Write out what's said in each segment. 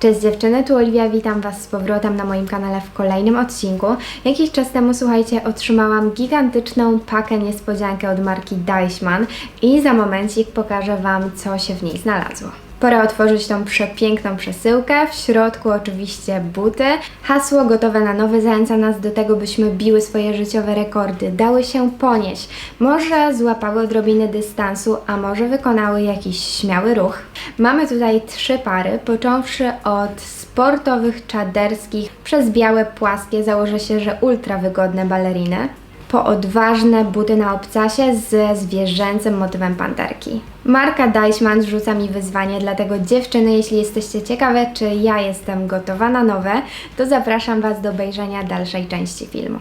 Cześć dziewczyny, tu Oliwia, witam Was z powrotem na moim kanale w kolejnym odcinku. Jakiś czas temu, słuchajcie, otrzymałam gigantyczną pakę niespodziankę od marki Deichmann i za momencik pokażę Wam, co się w niej znalazło. Pora otworzyć tą przepiękną przesyłkę. W środku oczywiście buty. Hasło gotowe na nowy zachęca nas do tego, byśmy biły swoje życiowe rekordy, dały się ponieść. Może złapały odrobinę dystansu, a może wykonały jakiś śmiały ruch. Mamy tutaj trzy pary, począwszy od sportowych, czaderskich, przez białe, płaskie, założę się, że ultra wygodne baleriny po odważne buty na obcasie ze zwierzęcym motywem panterki. Marka Deichmann rzuca mi wyzwanie, dlatego dziewczyny, jeśli jesteście ciekawe, czy ja jestem gotowa na nowe, to zapraszam Was do obejrzenia dalszej części filmu.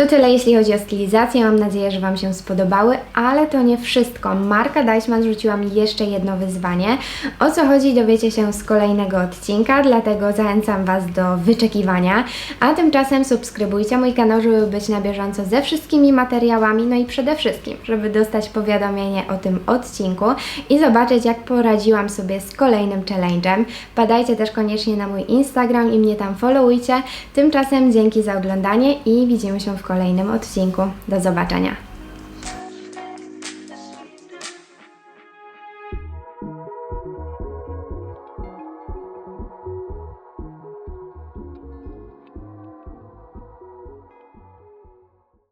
To tyle jeśli chodzi o stylizację. Mam nadzieję, że Wam się spodobały, ale to nie wszystko. Marka Deichmann rzuciła mi jeszcze jedno wyzwanie. O co chodzi dowiecie się z kolejnego odcinka, dlatego zachęcam Was do wyczekiwania. A tymczasem subskrybujcie mój kanał, żeby być na bieżąco ze wszystkimi materiałami, no i przede wszystkim, żeby dostać powiadomienie o tym odcinku i zobaczyć, jak poradziłam sobie z kolejnym challenge'em. Padajcie też koniecznie na mój Instagram i mnie tam followujcie. Tymczasem dzięki za oglądanie i widzimy się w kolejnym odcinku. Do zobaczenia.